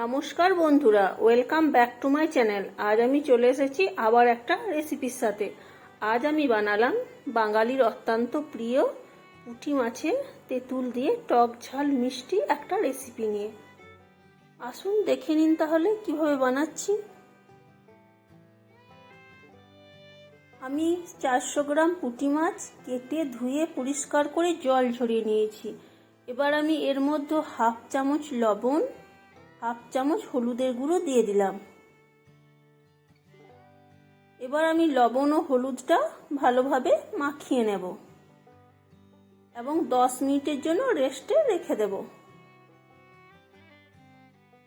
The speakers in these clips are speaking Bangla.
নমস্কার বন্ধুরা welcome back to my channel আজ আমি চলে এসেছি আবার একটা রেসিপির সাথে। আজ আমি বানালাম বাঙালির অত্যন্ত প্রিয় পুঁটি মাছের তেঁতুল দিয়ে টক ঝাল মিষ্টি একটা রেসিপি নিয়ে। আসুন দেখে নিন তাহলে কীভাবে বানাচ্ছি। আমি চারশো গ্রাম পুঁটি মাছ কেটে ধুয়ে পরিষ্কার করে জল ঝরিয়ে নিয়েছি। এবার আমি এর মধ্যে হাফ চামচ লবণ হাফ চামচ হলুদের গুঁড়ো দিয়ে দিলাম। এবার আমি লবণ ও হলুদটা ভালোভাবে মাখিয়ে নেব এবং দশ মিনিটের জন্য রেস্টে রেখে দেব।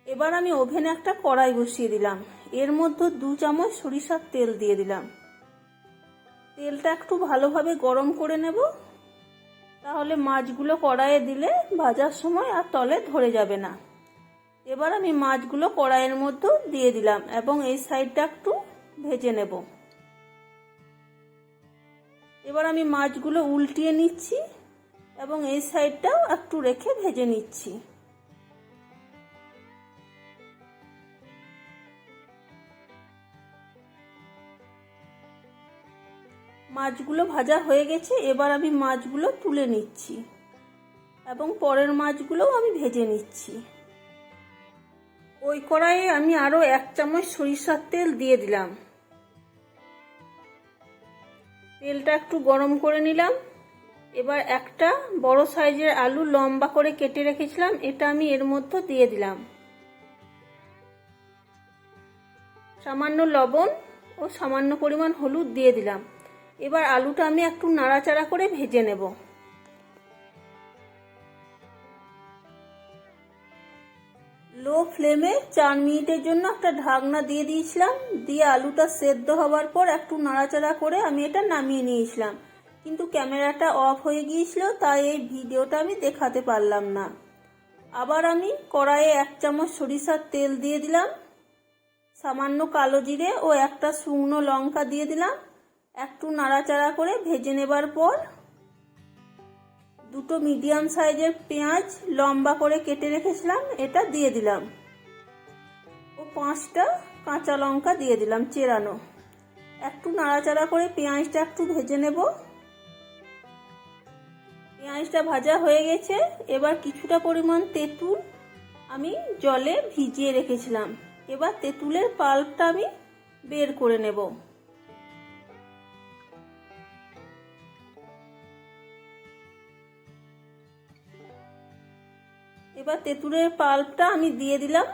এবার আমি ওভেনে একটা কড়াই বসিয়ে দিলাম। এর মধ্যে দু চামচ সরিষার তেল দিয়ে দিলাম। তেলটা একটু ভালোভাবে গরম করে নেব। তাহলে মাছগুলো কড়াইয়ে দিলে ভাজার সময় আর তলে ধরে যাবে না। এবার আমি মাছগুলো কড়াইয়ের মধ্যে দিয়ে দিলাম এবং এই সাইডটা একটু ভেজে নেব। এবার আমি মাছগুলো উল্টিয়ে নিচ্ছি এবং এই সাইডটাও একটু রেখে ভেজে নিচ্ছি। মাছগুলো ভাজা হয়ে গেছে, এবার আমি মাছগুলো তুলে নিচ্ছি এবং পরের মাছগুলোও আমি ভেজে নিচ্ছি। ওই কড়াইয়ে আমি আরও এক চামচ সরিষার তেল দিয়ে দিলাম। তেলটা একটু গরম করে নিলাম। এবার একটা বড় সাইজের আলু লম্বা করে কেটে রেখেছিলাম, এটা আমি এর মধ্যে দিয়ে দিলাম। সামান্য লবণ ও সামান্য পরিমাণ হলুদ দিয়ে দিলাম। এবার আলুটা আমি একটু নাড়াচাড়া করে ভেজে নেব। লো ফ্লেমে চার মিনিটের জন্য একটা ঢাকনা দিয়ে দিয়েছিলাম। দিয়ে আলুটা সেদ্ধ হবার পর একটু নাড়াচাড়া করে আমি এটা নামিয়ে নিয়েছিলাম। কিন্তু ক্যামেরাটা অফ হয়ে গিয়েছিল, তাই এই ভিডিওটা আমি দেখাতে পারলাম না। আবার আমি কড়াইয়ে এক চামচ সরিষার তেল দিয়ে দিলাম। সামান্য কালো জিরে ও একটা শুকনো লঙ্কা দিয়ে দিলাম। একটু নাড়াচাড়া করে ভেজে নেবার পর দুটো মিডিয়াম সাইজের পেঁয়াজ লম্বা করে কেটে রেখেছিলাম, এটা দিয়ে দিলাম। ও পাঁচটা কাঁচা লঙ্কা দিয়ে দিলাম চেরানো। একটু নাড়াচাড়া করে পেঁয়াজটা একটু ভেজে নেব। পেঁয়াজটা ভাজা হয়ে গেছে, এবার কিছুটা পরিমাণ তেঁতুল আমি জলে ভিজিয়ে রেখেছিলাম। এবার তেঁতুলের পাল্পটা আমি বের করে নেব। এবার তেঁতুলের পাল্পটা আমি দিয়ে দিলাম।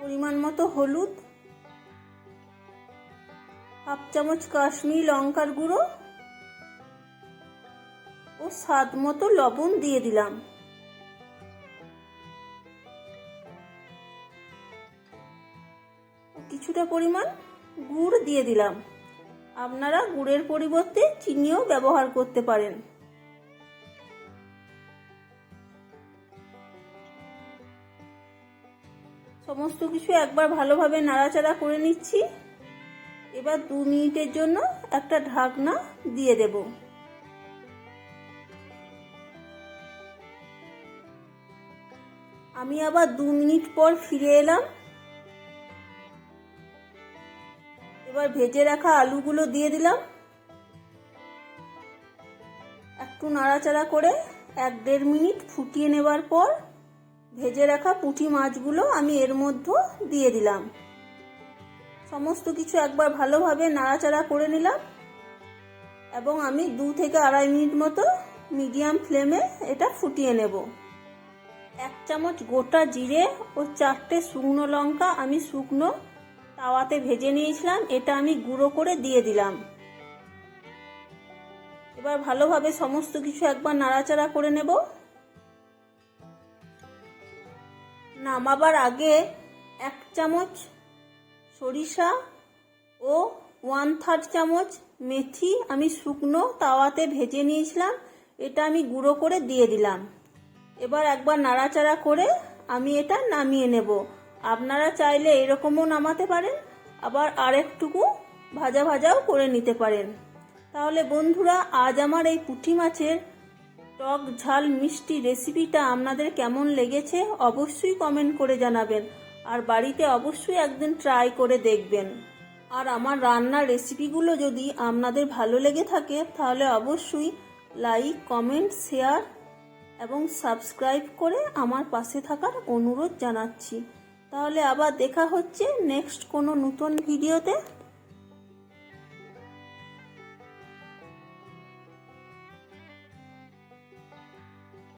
পরিমাণ মতো হলুদ, হাফ চামচ কাশ্মীর লঙ্কার গুঁড়ো ও স্বাদ মতো লবণ দিয়ে দিলাম। কিছুটা পরিমাণ গুড় দিয়ে দিলাম। আপনারা গুড়ের পরিবর্তে চিনিও ব্যবহার করতে পারেন। সমস্ত কিছু একবার ভালোভাবে নাড়াচাড়া করে নিচ্ছি। এবার দু মিনিটের জন্য একটা ঢাকনা দিয়ে দেব। আমি আবার দু মিনিট পর ফিরে এলাম। এবার ভেজে রাখা আলুগুলো দিয়ে দিলাম। একটু নাড়াচাড়া করে এক দেড় মিনিট ফুটিয়ে নেবার পর ভেজে রাখা পুঁটি মাছগুলো আমি এর মধ্যে দিয়ে দিলাম। সমস্ত কিছু একবার ভালোভাবে নাড়াচাড়া করে নিলাম এবং আমি দু থেকে আড়াই মিনিট মতো মিডিয়াম ফ্লেমে এটা ফুটিয়ে নেব। এক চামচ গোটা জিরে ও চারটে শুকনো লঙ্কা আমি শুকনো তাওয়াতে ভেজে নিয়েছিলাম, এটা আমি গুঁড়ো করে দিয়ে দিলাম। এবার ভালোভাবে সমস্ত কিছু একবার নাড়াচাড়া করে নেব। নামাবার আগে এক চামচ সরিষা ও ওয়ান থার্ড চামচ মেথি আমি শুকনো তাওয়াতে ভেজে নিয়েছিলাম, এটা আমি গুঁড়ো করে দিয়ে দিলাম। এবার একবার নাড়াচাড়া করে আমি এটা নামিয়ে নেব। আপনারা চাইলে এরকমও নামাতে পারেন, আবার আরেকটুকু ভাজা ভাজাও করে নিতে পারেন। তাহলে বন্ধুরা, আজ আমার এই পুঁটি মাছের টক ঝাল মিষ্টি রেসিপিটা আপনাদের কেমন লেগেছে অবশ্যই কমেন্ট করে জানাবেন, আর বাড়িতে অবশ্যই একদিন ট্রাই করে দেখবেন। আর আমার রান্নার রেসিপিগুলো যদি আপনাদের ভালো লেগে থাকে, তাহলে অবশ্যই লাইক, কমেন্ট, শেয়ার এবং সাবস্ক্রাইব করে আমার পাশে থাকার অনুরোধ জানাচ্ছি। তাহলে আবার দেখা হচ্ছে নেক্সট কোনো নতুন ভিডিওতে